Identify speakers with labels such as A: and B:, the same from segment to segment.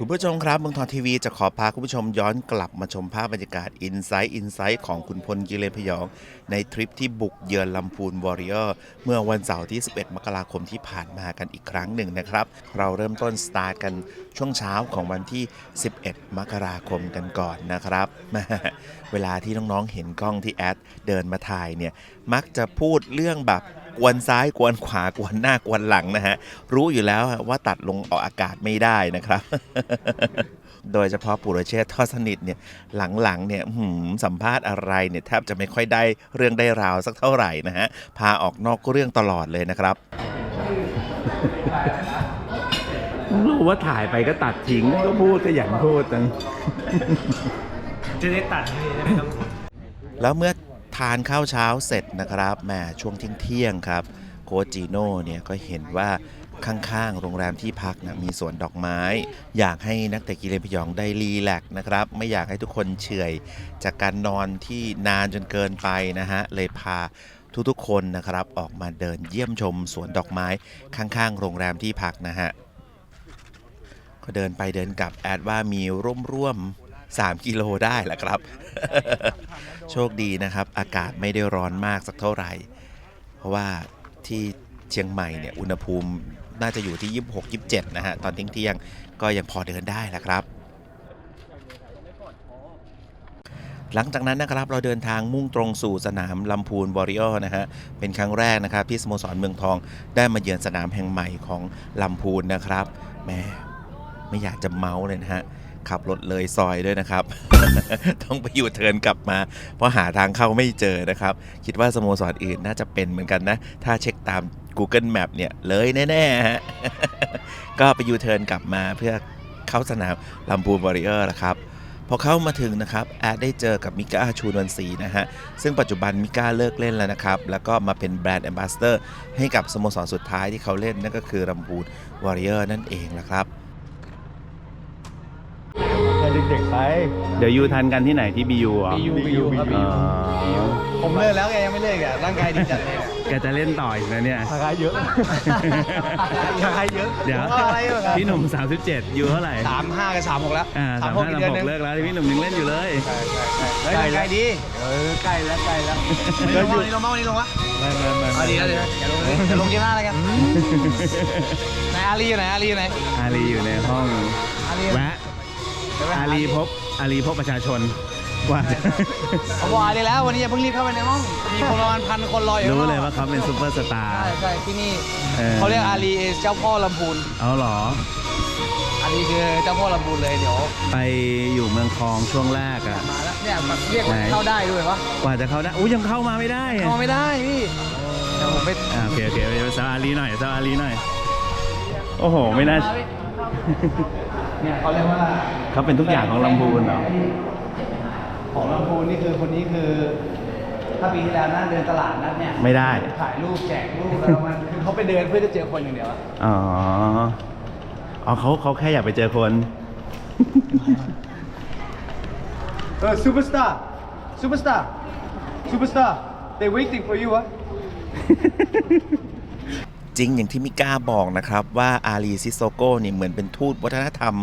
A: คุณผู้ชมครับเมืองทองทีวีจะขอพาคุณผู้ชมย้อนกลับมาชมภาพบรรยากาศอินไซต์อินไซต์ของคุณพลกิเลนพยอง ในทริปที่บุกเยือนลำพูนวอริเออร์เมื่อวันเสาร์ที่ 11 มกราคมที่ผ่านมากันอีกครั้งหนึ่งนะครับ เราเริ่มต้นสตาร์ทกันช่วงเช้าของวันที่ 11 มกราคมกันก่อนนะครับ เวลาที่น้องๆเห็นกล้องที่แอดเดินมาถ่ายเนี่ยมักจะพูดเรื่องแบบ กวนซ้ายกวนขวากวนหน้ากวนหลังนะฮะ รู้อยู่แล้วฮะว่าตัดลงออกอากาศไม่ได้นะครับ โดยเฉพาะปุโรเชษฐ์ทอดสนิทเนี่ยหลังๆเนี่ยอื้อหือสัมภาษณ์อะไรเนี่ยแทบจะไม่ค่อยได้เรื่องได้ราวสักเท่าไหร่นะฮะ พาออกนอกเรื่องตลอดเลยนะครับรู้ว่าถ่ายไปก็ตัดทิ้งก็พูดก็อย่างพูดจัง
B: จะได้ตัดให้จะไม่ต้อง
A: แล้วเมื่อ ทานข้าวเช้าเสร็จนะครับแหมช่วงเที่ยงครับโคจิโน่เนี่ยก็เห็นว่าข้างๆ โรงแรมที่พักนะมีสวนดอกไม้ อยากให้นักเตะกีฬาพยองได้รีแลกนะครับ ไม่อยากให้ทุกคนเฉื่อยจากการนอนที่นานจนเกินไปนะฮะ เลยพาทุกๆคนนะครับ ออกมาเดินเยี่ยมชมสวนดอกไม้ข้างๆ โรงแรมที่พักนะฮะ ก็เดินไปเดินกลับแอดว่ามีร่วมๆ 3 กิโลได้แหละครับ โชคดีนะครับ อากาศไม่ได้ร้อนมากสักเท่าไหร่ เพราะว่าที่เชียงใหม่เนี่ยอุณหภูมิน่าจะอยู่ที่ 26 27 นะฮะ ตอนเที่ยงก็ยังพอเดินได้แหละครับ หลังจากนั้นนะครับเราเดินทางมุ่งตรงสู่สนามลำพูนวอริเออร์นะฮะ เป็นครั้งแรกนะครับ ที่สโมสรเมืองทองได้มาเยือนสนามแห่งใหม่ของลำพูนนะครับแม่ไม่อยากจะเมาส์เลยนะฮะ ขับรถเลยซอยด้วยนะครับ ต้องไปอยู่เทิร์นกลับมา เพราะหาทางเข้าไม่เจอนะครับ คิดว่าสโมสรอื่นน่าจะเป็นเหมือนกันนะ ถ้าเช็คตาม Google Map เนี่ยเลยแน่ๆฮะก็ไปยูเทิร์นกลับมาเพื่อเข้าสนามลำพูนวอริเออร์นะครับพอเข้ามาถึงนะครับแอดได้เจอกับมิก้าชูนวันศรีนะฮะ ซึ่งปัจจุบันมิก้าเลิกเล่นแล้วนะครับ แล้วก็มาเป็นแบรนด์แอมบาสเตอร์ให้กับสโมสรสุดท้ายที่เขาเล่นนั่นก็คือลำพูนวอริเออร์นั่นเองละครับ
B: เด็กๆไป
A: เดี๋ยวยูทันกันที่ไหนที่บียูอะ
B: บียูบียูครับบียูผมเลิกแล้วแกยังไม่เลิกอะร่างกายดีจัดเลยอะ
A: แกจะเล่นต่ออีกนะเนี่ย
B: ราคาเยอะราคาเยอะ
A: เดี๋ยว
B: ผมว่าอะไรแบบ
A: พี่หนุ่ม 37ยูเท่าไหร่
B: สามห้ากับสามหกแล้ว
A: อ่าสาม
B: หก
A: ห้า
B: อีก
A: สาม
B: เดือน
A: ห
B: นึ
A: ก
B: ง
A: เลิกแล้วพี่หนุ่มยังเล่นอยู่เลย
B: เฮ้ยร่างกายดีเออใกล้แล้วใกล้แล้ววันนี้ลงวันนี้ลงมาวันนี้ลงวะ
A: ไม่ไม่ไม่
B: เอาดีแล้วเดี๋ยวอย่าลงเลยอย่าลงเกมหน้าแล้วกันไหนอาลีอยู่ไหนอาลีอยู่ไหน
A: อาลีอยู่ในห้อง
B: อาลี
A: แวะอาลีพบอาลีพบประชาชนว่า
B: เขาบอกอาลีแล้ววันนี้อย่าเพิ่งรีบเข้าไปในห้องมีคนประมาณพันคนรออยู่
A: รู้
B: ข้งนอก
A: เลยว่าเขาเป็นซูเปอร์สตาร์
B: ใช่ใช่ที่นี่
A: เออ
B: เขาเรียกอาลีเจ้าพ่อลำพูน
A: เอาเหรอ
B: อาลีคือเจ้าพ่อลำพูนเลยเดี๋ยว
A: ไปอยู่เมืองคลองช่วงแรกอะ
B: มาแล้วเนี่ยแบบเรียก
A: ไหน
B: เข้าได้ด้วยวะ
A: กว่าจะเข้าได้อู้ยังเข้ามาไม่ได้อะ
B: เข้าไม่ได้พี่เดี๋ยวผมไป
A: อ่าโอเคโอเคไปซาอาลีหน่อยซาอาลีหน่อย โอ้โห ไม่น่า
B: เนี่ยเขาเรียกว่า
A: เขาเป็นทุกอย่างของลำพูนเหรอ
B: ของลำพูนนี่คือคนนี้คือถ้าปีที่แล้วนั่งเดินตลาดนัดเนี่ย
A: ไม่ได้
B: ถ่ายรูปแจกรูปแล้วมันคือเขาไปเดินเพื่อจะเจอคนอย่างเดียวอะ
A: อ๋ออ๋อเขาเขาแค่อยากไปเจอคน
B: เออซูเปอร์สตาร์ซูเปอร์สตาร์ซูเปอร์สตาร์ they waiting for you อะ
A: จ ริงอย่างที่มิก้าบอกนะครับ ว่าอาลีซิโซโก้นี่เหมือนเป็นทูตวัฒนธรรม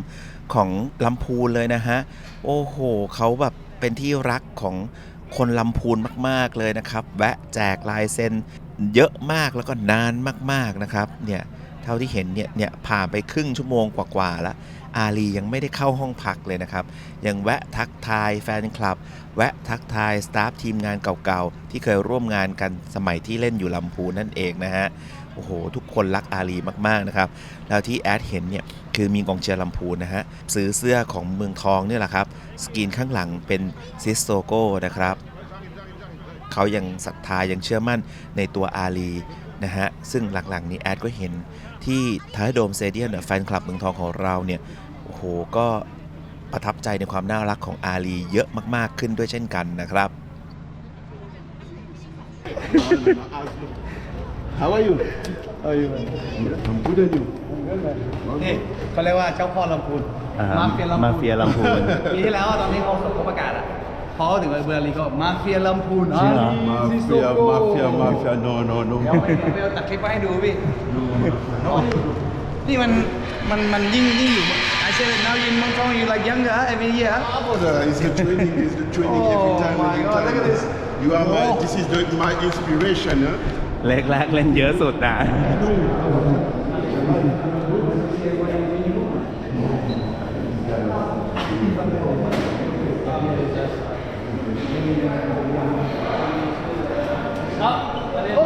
A: ของลำพูนเลยนะฮะ โอ้โหเขาแบบเป็นที่รักของคนลำพูนมากๆเลยนะครับ แวะแจกลายเซ็นเยอะมากแล้วก็นานมากๆนะครับเนี่ยเท่าที่เห็นเนี่ยเนี่ยผ่านไปครึ่งชั่วโมงกว่าๆแล้วอาลียังไม่ได้เข้าห้องพักเลยนะครับ ยังแวะทักทายแฟนคลับ แวะทักทายสตาฟทีมงานเก่าๆ ที่เคยร่วมงานกันสมัยที่เล่นอยู่ลำพูนนั่นเองนะฮะ โอ้โห ทุกคนรักอาลีมาก ๆ นะครับ แล้วที่แอดเห็นเนี่ย คือมีกองเชียร์ลำพูนนะฮะ ซื้อเสื้อของเมืองทองเนี่ยแหละครับ สกรีนข้างหลังเป็นซิสโซโก้นะครับ เขายังศรัทธายังเชื่อมั่นในตัวอาลีนะฮะ ซึ่งหลังๆนี้แอดก็เห็นที่ท้ายโดมเซเดียนแฟนคลับเมืองทองของเราเนี่ย โอ้โห ก็ประทับใจในความน่ารักของอาลีเยอะมากๆขึ้นด้วยเช่นกันนะครับ
C: How are you? How are you? I'm good and you?
B: นี่เขาเรียกว่าเจ้าพ่อลำพูน
A: อ่า
B: มาเฟียลำพูน
A: มาเฟียลำพูน
B: ปีที่แล้วอะตอนที่เขาเขาประกาศอะพอเขาถึงเบอร์ลีก็มาเฟียลำพูน
A: จริงเหรอ
B: ซิโซ
C: Mafia,
B: โก้
C: mafia, mafia. No, no,
B: เดี๋ยว
C: no.
B: ไปเดี๋ยวไปเอาตัดคลิปมาให้ดูพี่นี่มันมันมันยิ่งยิ่งอยู่อา
D: said that now you in Mongkong, you like younger every year.
C: Brother, it's the training, it's the training
D: Oh
C: every time.
D: my
C: every
D: God,
C: time.
D: look at this.
C: You are my,
D: Oh.
C: this is the, my inspiration, huh?
A: เล็กแรกเล่นเยอะสุดนะ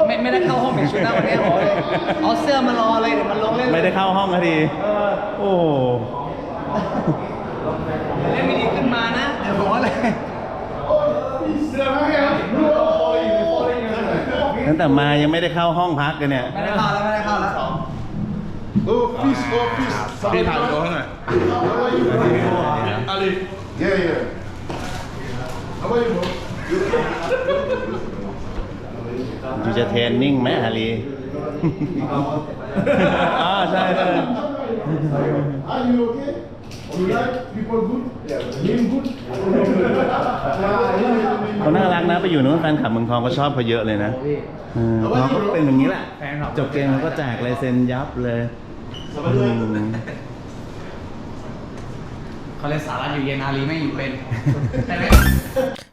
D: ไม่ไม่ได้เข้าห้องเปลี่ยนชุดนะวันนี้บอกเลยเอาเสื้อมารอเลยเดี๋ยวมันลงเล่น
A: ไม่ได้เข้าห้องอะทีโอ้
D: เล่นไม่ดีขึ้นมานะ เดี๋ยวบอกเลย
A: ตั้งแต่มายังไม่ได้เข้าห้องพักกันเนี่ย
D: ไม่ได้เข้าแล้วไม่ได้เข้าแล้ว
C: Oh, peace, oh, peace.
E: พี่ถ่ายวิดีโอให้หน่อย
C: Ali. Yeah, yeah. How are you, bro?
A: อยู่จะเทรนนิ่งไหมฮารี อ่าใช่ใช่
C: Are you okay? You like people good? Yeah. Name good?
A: เขาน่ารักนะไปอยู่นู้นแฟนคลับเมืองทองก็ชอบเขาเยอะเลยนะเออเขาก็เป็นอย่างนี้แหละ
D: แฟนคลับ
A: จบเกมเขาก็แจกลายเซ็นยับเลยอืม
D: เขาเลยสาระอยู่เย็นอารีไม่อยู่เป็นใช่ไหม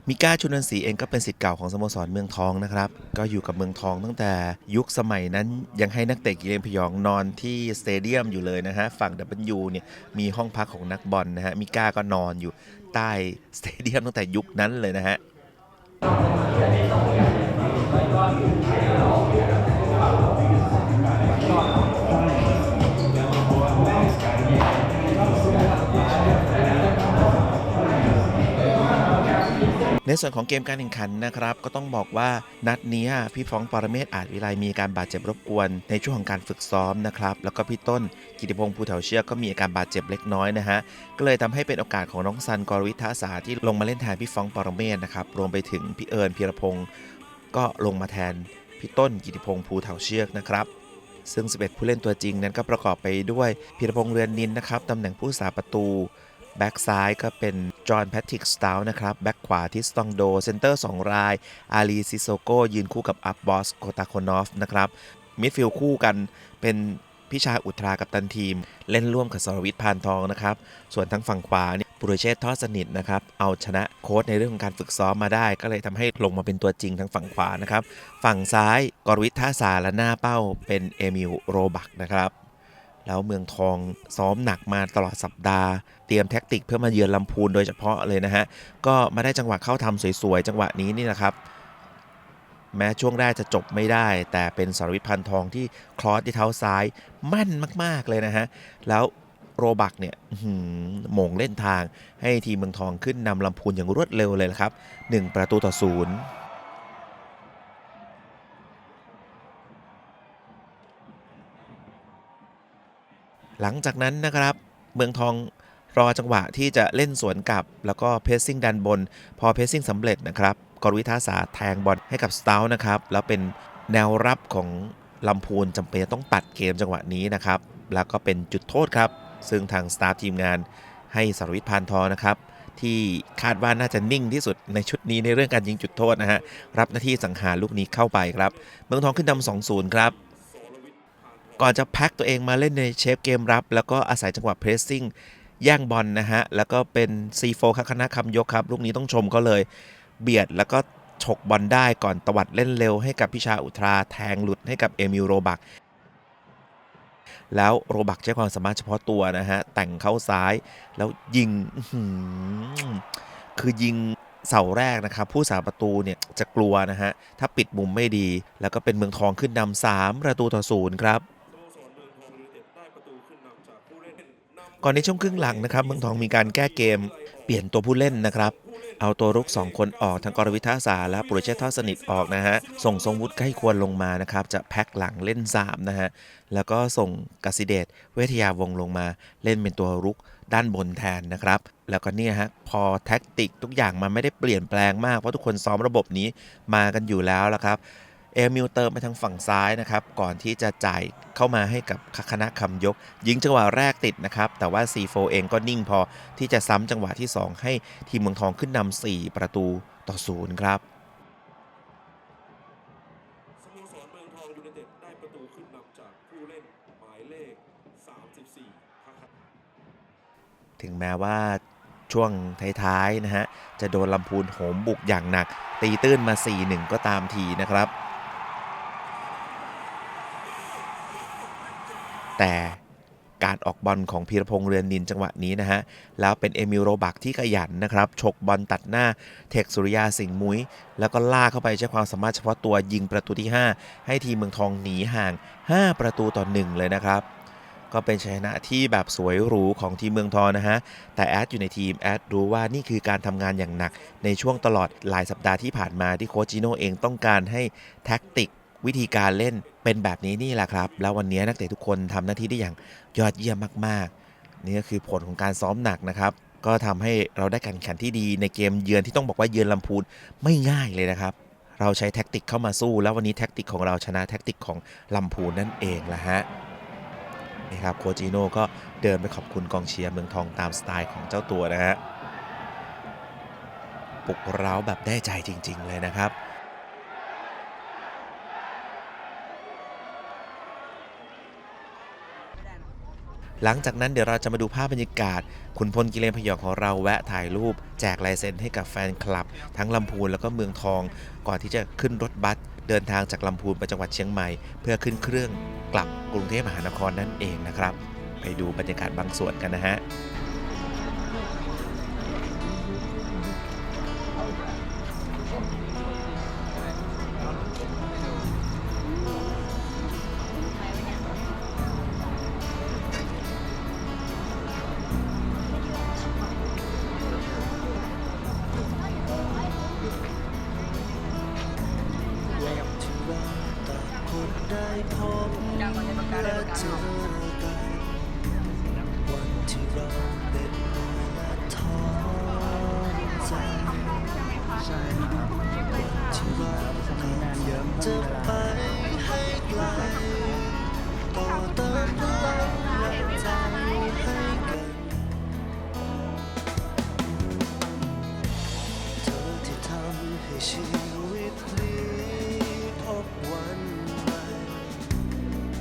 A: มิก้าชุนันศรีเองก็เป็นสิทธิ์เก่าของสโมสรเมืองทองนะครับ ก็อยู่กับเมืองทองตั้งแต่ยุคสมัยนั้นยังให้นักเตะกิเลนพยองนอนที่สเตเดียมอยู่เลยนะฮะ ฝั่ง W เนี่ยมีห้องพักของนักบอลนะฮะ มิก้าก็นอนอยู่ใต้สเตเดียมตั้งแต่ยุคนั้นเลยนะฮะ 大家好，我是张宇。 ในส่วนของเกมการแข่งขันนะครับ ก็ต้องบอกว่านัดนี้พี่ฟ้องปรเมศอาจวิไลมีการบาดเจ็บรบกวน ในช่วงของการฝึกซ้อมนะครับ แล้วก็พี่ต้นกิติพงศ์ภูเถาเชือกก็มีอาการบาดเจ็บเล็กน้อยนะฮะก็เลยทำให้เป็นโอกาสของน้องซันกรวิทาสาที่ลงมาเล่นแทนพี่ฟ้องปรเมศนะครับรวมไปถึงพี่เอิญพีรพงศ์ก็ลงมาแทนพี่ต้นกิติพงศ์ภูเถาเชือกนะครับซึ่ง 11 ผู้เล่นตัวจริงนั้นก็ประกอบไปด้วยพีรพงษ์เรือนนินนะครับตำแหน่งผู้สาประตู แบ็กซ้ายก็เป็นจอห์นแพทริกสตาลนะครับ แบ็กขวาทิสตองโด เซนเตอร์ 2 ราย อาลีซิโซโกยืนคู่กับอัพบอสโกตาโคนอฟนะครับ มิดฟิลด์คู่กันเป็นพิชาอุตรากับตันทีม เล่นร่วมกับสรวิทย์พานทองนะครับ ส่วนทางฝั่งขวาเนี่ยปุรเชษฐ์ทอดสนิทนะครับ เอาชนะโค้ชในเรื่องของการฝึกซ้อมมาได้ ก็เลยทำให้ลงมาเป็นตัวจริงทางฝั่งขวานะครับ ฝั่งซ้ายกรวิทย์ท่าสาและหน้าเป้าเป็นเอมิลโรบักนะครับ แล้วเมืองทองซ้อมหนักมาตลอดสัปดาห์ เตรียมแท็กติกเพื่อมาเยือนลำพูนโดยเฉพาะเลยนะฮะ ก็มาได้จังหวะเข้าทำสวยๆ จังหวะนี้นี่นะครับ แม้ช่วงแรกจะจบไม่ได้ แต่เป็นสรวิทพันทองที่คลอสที่เท้าซ้ายมั่นมากๆเลยนะฮะ แล้วโรบักเนี่ยอื้อหือหม่งเล่นทางให้ทีมเมืองทองขึ้นนำลำพูนอย่างรวดเร็วเลยครับ 1 ประตูต่อศูนย์ หลังจากนั้นนะครับ เมืองทองรอจังหวะที่จะเล่นสวนกลับ แล้วก็เพสซิ่งดันบน พอเพสซิ่งสำเร็จนะครับกรวิทาสาแทงบอลให้กับสตาลนะครับ แล้วเป็นแนวรับของลำพูนจำเป็นจะต้องตัดเกมจังหวะนี้นะครับ แล้วก็เป็นจุดโทษครับ ซึ่งทางสตาฟทีมงานให้สรวิทย์พานทองนะครับที่คาดว่าน่าจะนิ่งที่สุดในชุดนี้ในเรื่องการยิงจุดโทษนะฮะ รับหน้าที่สังหารลูกนี้เข้าไปครับ เมืองทองขึ้นนำ2-0 ครับ ก่อนจะแพ็คตัวเองมาเล่นในเชฟเกมรับ แล้วก็อาศัยจังหวะเพรสซิ่งแย่งบอลนะฮะ แล้วก็เป็น C4 คัคณะคำยกครับ ลูกนี้ต้องชมก็เลย เบียดแล้วก็ฉกบอลได้ก่อนตวัดเล่นเร็วให้กับพิชาอุทราแทงหลุดให้กับเอมิลโรบัก แล้วโรบักใช้ความสามารถเฉพาะตัวนะฮะ แต่งเข้าซ้ายแล้วยิงคือยิงเสาแรกนะครับ ผู้สาประตูเนี่ยจะกลัวนะฮะ ถ้าปิดมุมไม่ดี แล้วก็เป็นเมืองทองขึ้นนำสามประตูต่อศูนย์ครับ ก่อนในช่วงครึ่งหลังนะครับเมืองทองมีการแก้เกมเปลี่ยนตัวผู้เล่นนะครับ เอาตัวรุก 2 คนออกทั้งกรวิทาสาและปุโรเชษทอดสนิทออกนะฮะ ส่งทรงวุฒิใกล้ควรลงมานะครับ จะแพ็คหลังเล่น3นะฮะ แล้วก็ส่งกสิเดชเวทยาวงลงมาเล่นเป็นตัวรุกด้านบนแทนนะครับ แล้วก็เนี่ยฮะพอแท็กติกทุกอย่างมันไม่ได้เปลี่ยนแปลงมากเพราะทุกคนซ้อมระบบนี้มากันอยู่แล้วละครับ เอมิลเติมไปทางฝั่งซ้ายนะครับ ก่อนที่จะจ่ายเข้ามาให้กับคณะคำยก ยิงจังหวะแรกติดนะครับ แต่ว่า C4 เองก็นิ่งพอที่จะซ้ำจังหวะที่ 2 ให้ทีมเมืองทองขึ้นนำ4ประตูต่อศูนย์ครับ
E: สโมสรเมืองทองยูไนเต็ดได้ประตูขึ้นนำจากผู้เล่นหมายเลข34ครับ
A: ถึงแม้ว่าช่วงท้ายๆนะฮะ จะโดนลำพูนโหมบุกอย่างหนัก ตีตื้นมา 4-1 ก็ตามทีนะครับ แต่การออกบอลของพีรพงษ์เรือนนินจังหวะนี้นะฮะ แล้วเป็นเอมิลโรบักที่ขยันนะครับฉกบอลตัดหน้าเทคสุริยาสิงห์มุ้ย แล้วก็ล่าเข้าไปใช้ความสามารถเฉพาะตัวยิงประตูที่ 5 ให้ทีมเมืองทองหนีห่าง 5 ประตูต่อ 1 เลยนะครับ ก็เป็นชัยชนะที่แบบสวยหรูของทีมเมืองทองนะฮะ แต่แอดอยู่ในทีมแอดรู้ว่านี่คือการทำงานอย่างหนัก ในช่วงตลอดหลายสัปดาห์ที่ผ่านมาที่โคจิโน่เองต้องการให้แท็กติก วิธีการเล่นเป็นแบบนี้นี่แหละครับ แล้ววันนี้นักเตะทุกคนทำหน้าที่ได้อย่างยอดเยี่ยมมากๆ นี่ก็คือผลของการซ้อมหนักนะครับ ก็ทำให้เราได้การแข่งที่ดีในเกมเยือนที่ต้องบอกว่าเยือนลำพูนไม่ง่ายเลยนะครับ เราใช้แท็กติกเข้ามาสู้ แล้ววันนี้แท็กติกของเราชนะแท็กติกของลำพูนนั่นเองละฮะนี่ครับโคจิโน่ก็เดินไปขอบคุณกองเชียร์เมืองทองตามสไตล์ของเจ้าตัวนะฮะปลุกเร้าแบบได้ใจจริง ๆ เลยนะครับ หลังจากนั้นเดี๋ยวเราจะมาดูภาพบรรยากาศ ขุนพลกิเลนพยองของเราแวะถ่ายรูป แจกลายเซ็นให้กับแฟนคลับ ทั้งลำพูนแล้วก็เมืองทอง ก่อนที่จะขึ้นรถบัสเดินทางจากลำพูนไปจังหวัดเชียงใหม่ เพื่อขึ้นเครื่องกลับกรุงเทพมหานครนั่นเองนะครับ ไปดูบรรยากาศบางส่วนกันนะฮะ
F: ให้ชีวิตนี้พบวันใหม่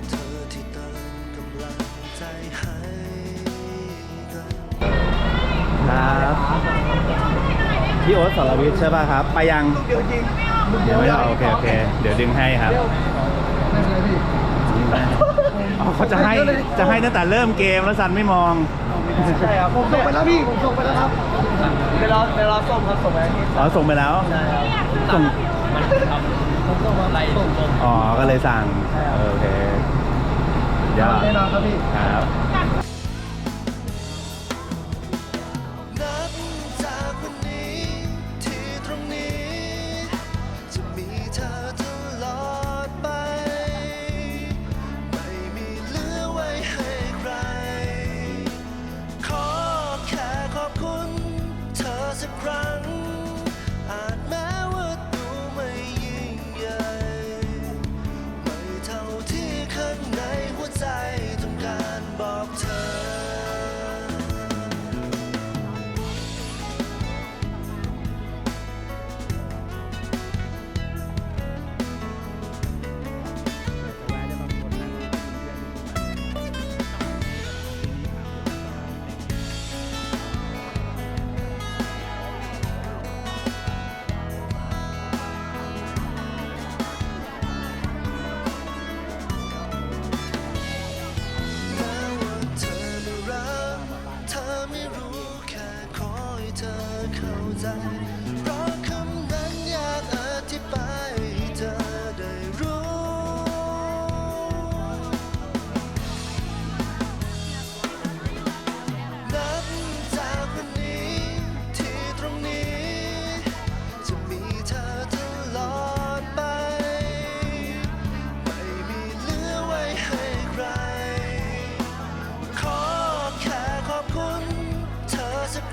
F: เธอที่เติมกำลังใจให้กัน
D: ครับพี่โอ๊ตสรวิทย์ใช่ป่ะครับ ไปยังเดี๋ยวไม่เอาโอเคโอเค เดี๋ยวดึงให้ครับอ๋อเขาจะให้จะให้ตั้งแต่เริ่มเกมแล้วซันไม่มอง
C: ใช่ครับผมส่งไปแล้วพี่ผมส่งไปแล้วครับ
D: อ๋อส่งไปแล้วส่งอ๋อ ก็เลยสั่งเออโอเคเดี๋ยว
C: แน่นอนครับพี่
D: ครับ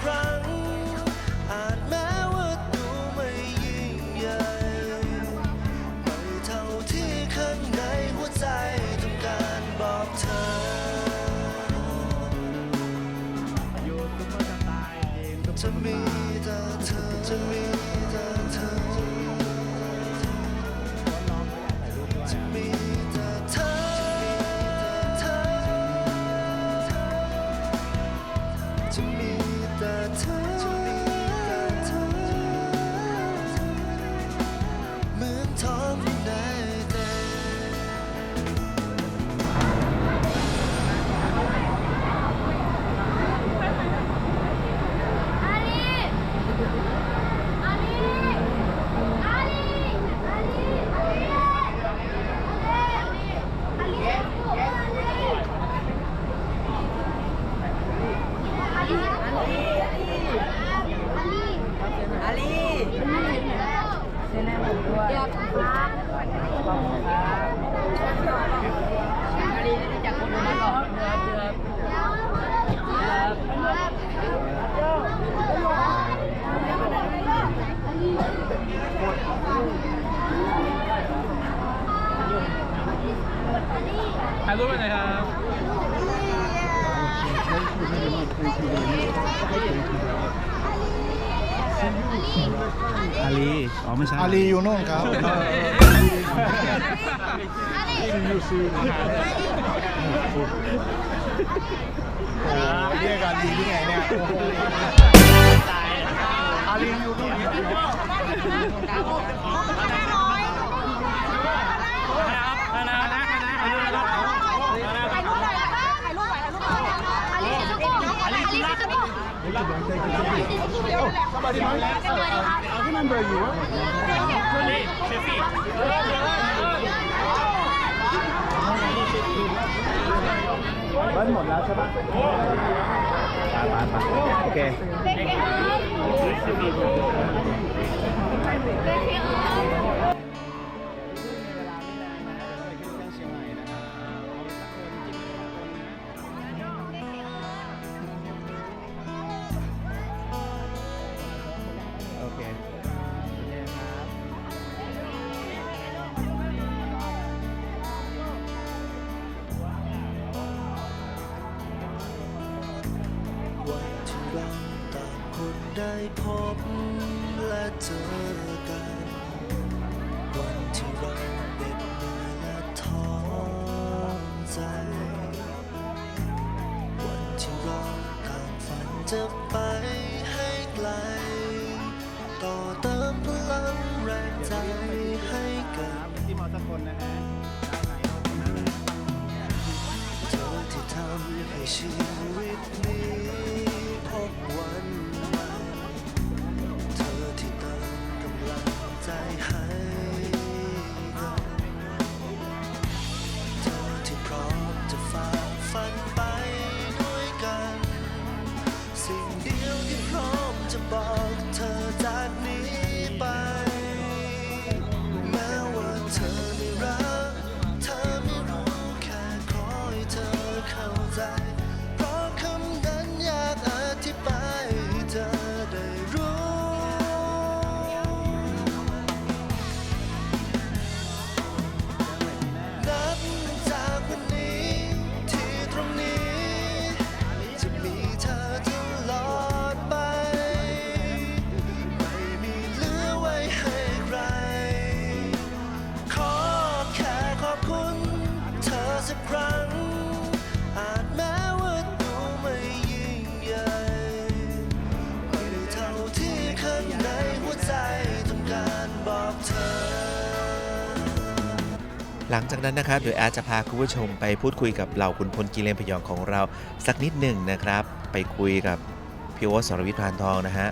F: ครั้ง อาจแม้ว่าดูไม่ยิ่งใหญ่ไม่เท่าที่ข้างในหัวใจต้องการบอกเธอ จะมีแต่เธอจะมี อา
D: ลี อ๋อไม่ใช่
C: อาลีอยู่โน่นครับโอ้เรียกอาลีที่ไงเนี่ยอาลีอยู่โน่น
D: เบิ้ ลหมดแล้วใช่ปะไปไปไปโอเคโอ
F: จะไป หลังจาก
A: นั้นนะครับเดี๋ยวแอดจะพาคุณผู้ชมไปพูดคุยกับเหล่าขุนพลกิเลนพยองของเราสักนิดหนึ่งนะครับ ไปคุยกับพี่โอ๊ตสรวิทย์พานทองนะฮะ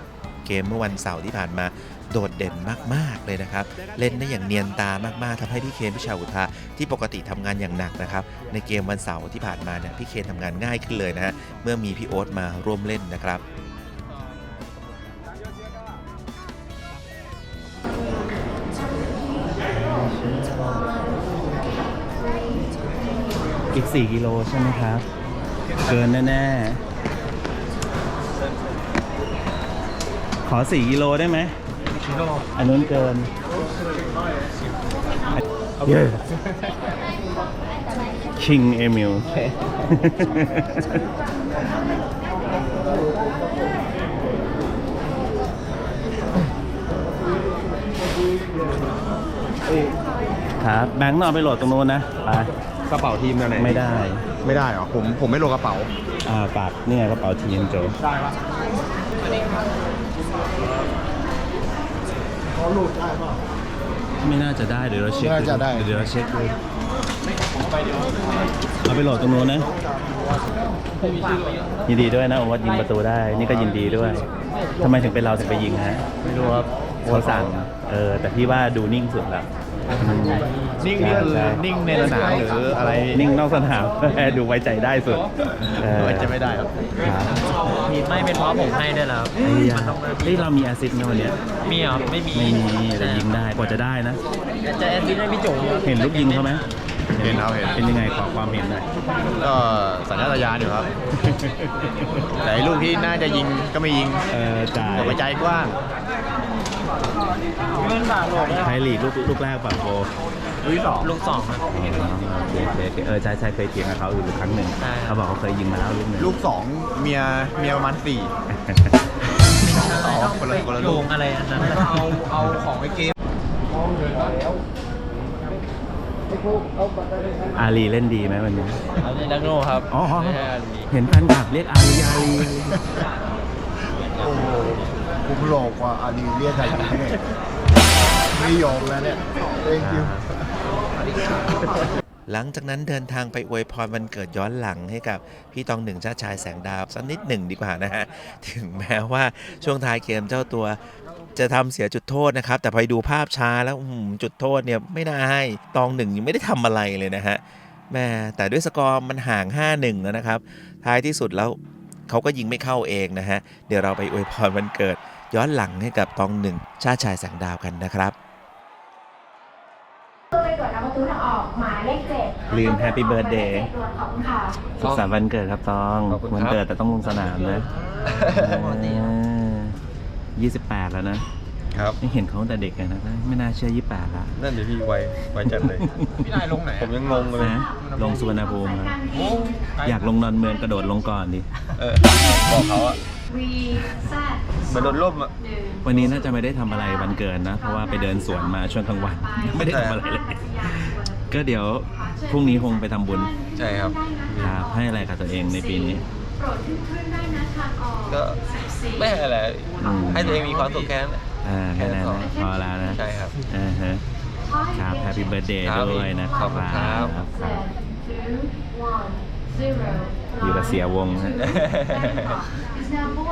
A: เกมเมื่อวันเสาร์ที่ผ่านมาโดดเด่นมาก ๆ เลยนะครับ เล่นได้อย่างเนียนตามาก ๆทำให้พี่เคนพิชาอุทาที่ปกติทำงานอย่างหนักนะครับ ในเกมวันเสาร์ที่ผ่านมาเนี่ยพี่เคนทำงานง่ายขึ้นเลยนะฮะเมื่อมีพี่โอ๊ตมาร่วมเล่นนะครับ
D: อีก 4 กิโลใช่ไหมครับ เกินแน่ๆ ขอ 4 กิโลได้ไหมอันนู้นเกินเย้ King Emil ครับแบงค์นอนไปโหลดตรงนู้นนะ ไป กระเป๋าทีมอะไรไม่ได้
G: ไม่ได้เหรอผมผมไม่ลงกระเป๋า
D: อ่าปากนี่ไงกระเป๋าทีมโจ
G: ได้ปะ
D: ไม่น่าจะได้เดี๋ยวเราเช็ค
G: น่าจะได้
D: เดี๋ยวเราเช็คดูเอาไปโหลดตรงนู้นนะยินดีด้วยนะโอวัดยิงประตูได้ นี่ก็ยินดีด้วยทำไมถึงเป็นเราถึงไปยิงฮะ
G: ไม่รู้ครับ
D: เขาสั่งเออแต่พี่ว่าดูนิ่งสุดแล้ว
G: นิ่งนี่คือ
D: ใช่
G: นิ่งในสนามหรืออะไร
D: นิ่งนอกสนาม ดูไว้ใจได้สุดเออ
G: ไว้ใจไม่ได้ครับ
D: ครับ
E: มีไม่เป็นเพราะผมให้ด้วยแล้ว
D: เฮ้ยเฮ้ยเรามีแอสซิสต์นะวันเนี้ย
E: มีเหรอไม่มี
D: ไม่มีแต่ยิงได้กว่าจะได้นะ
E: จะแอดมินให้พี่โจ
D: เห็นลูกยิงเขาไหม
G: เห็นครับเห็น
D: เป็นยังไงขอความเห็นหน่อย
G: ก็สัญชาตญาณอยู่ครับ แต่ไอ้ลูกที่น่าจะยิงก็ไม่ยิง
D: เออจ่าย
G: แต่หัวใจกว้าง
D: ไทยลีกลูกลูกแรกป่ะโบ
G: ลูกที่สอง
E: ลูกสองครับ
D: โอเคโอเคเออใช่ใช่เคยเถียงกับเขาอยู่ครั้งหนึ่ง
E: ใช่ครับ
D: เขาบอกเขาเคยยิงมาแล้วลูกหนึ่ง
G: ลูกสองเมียเมียประมาณสี่อ๋อคนละคนละ
E: โย
G: ลูก
E: งอะไรอันนั้น
G: เอาเอาของไปเกม
D: อาลีเล่นดีไหมวันนี้
E: อันนี้นักโน่ครับ
D: อ๋อ
E: ไม่ใช่อันนี้
D: เห็นแฟนคลับเรียกอาลีอาลี
C: โอ้โห ผมหลอกกว่าอาลีเรียกกันแน่ไม่ยอมแล้วเนี่ย thank you
A: หลังจากนั้นเดินทางไปอวยพรวันเกิดย้อนหลังให้กับพี่ตองหนึ่งชาติชายแสงดาวสักนิดหนึ่งดีกว่านะฮะ ถึงแม้ว่าช่วงท้ายเกมเจ้าตัวจะทำเสียจุดโทษนะครับ แต่พอดูภาพช้าแล้วจุดโทษเนี่ยไม่น่าให้ตองหนึ่งยังไม่ได้ทำอะไรเลยนะฮะแม่แต่ด้วยสกอร์มันห่าง 5-1 แล้วนะครับ ท้ายที่สุดแล้วเขาก็ยิงไม่เข้าเองนะฮะ เดี๋ยวเราไปอวยพรวันเกิด ย้อนหลังให้กับตองหนึ่งชาติชายแสงดาวกันนะครับ
H: ไปตรวจน้ำประตูทางออกหมายเลขเจ็ด
D: ลืม Happy Birthday
H: ตรวจขอบคุณค่ะ
D: สุขสันต์วันเกิดครับตองวันเกิดแต่ต้องลงสนามนะยี่สิบแปดแล้วนะครับนี่เห็นเขาตั้งแต่เด็กเลยนะไม่น่าเชื่อยี่แปดละ
G: นั่นเดี๋ยวพี่ไวไวจัดเลย พี่นายลงไหนผมยังงงเลย
D: นะลงสุวรรณภูมิครับอยากลงนอนเมืองกระโดดลงก่อนดิ
G: เออบอกเขาอะ
H: วีแซด
G: เหมันโดนร่มอะ
H: หนึ่ง
D: วันนี้น่าจะไม่ได้ทำอะไรวันเกิดนะ เพราะว่าไปเดินสวนมาช่วงกลางวัน ไม่ได้ทำอะไรเลย ก็เดี๋ยวพรุ่งนี้คงไปทำบุญ
G: ใช่ครับ
D: ครับให้อะไรกับตัวเองในปีนี้
H: โปรดขึ้นเครื่องได้นะทางออก
G: ก็ไม่อะไร
D: อืม
G: ให้ตัวเองมีความสุขแค่นั้นแหละ
D: อ่าแค่นั้นนะพอแล้วนะ
G: ใช่ครับ
D: อ่าฮะครับแฮปปี้เบิร์ดเดย์
G: ครับ
D: ด้วยนะค
G: ข
D: รั
G: อ
D: บบ
G: คุณครับ
D: ครับ
H: two one zero
D: อยู่กับเสียวงฮะ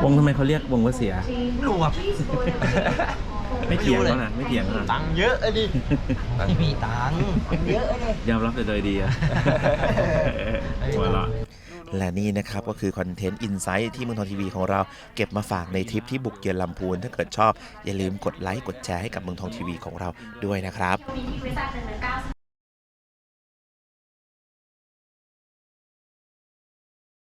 D: วงทำไมเขาเรียกวงว่าเสีย
G: รู้ครับ
D: ไม่เถียงแล้วนะไม่เถียงแล้วนะ
G: ตังค์เยอะไอ้ดิ
E: ไม่มีตังค์เยอะเลย
D: ยอมรับแต่โดยดีอะ หัวเราะ
A: และนี่นะครับ ก็คือคอนเทนต์อินไซต์ที่เมืองทองทีวีของเราเก็บมาฝากในทริปที่บุกเยือนลำพูน ถ้าเกิดชอบ อย่าลืมกดไลค์กดแชร์ให้กับเมืองทองทีวีของเราด้วยนะครับ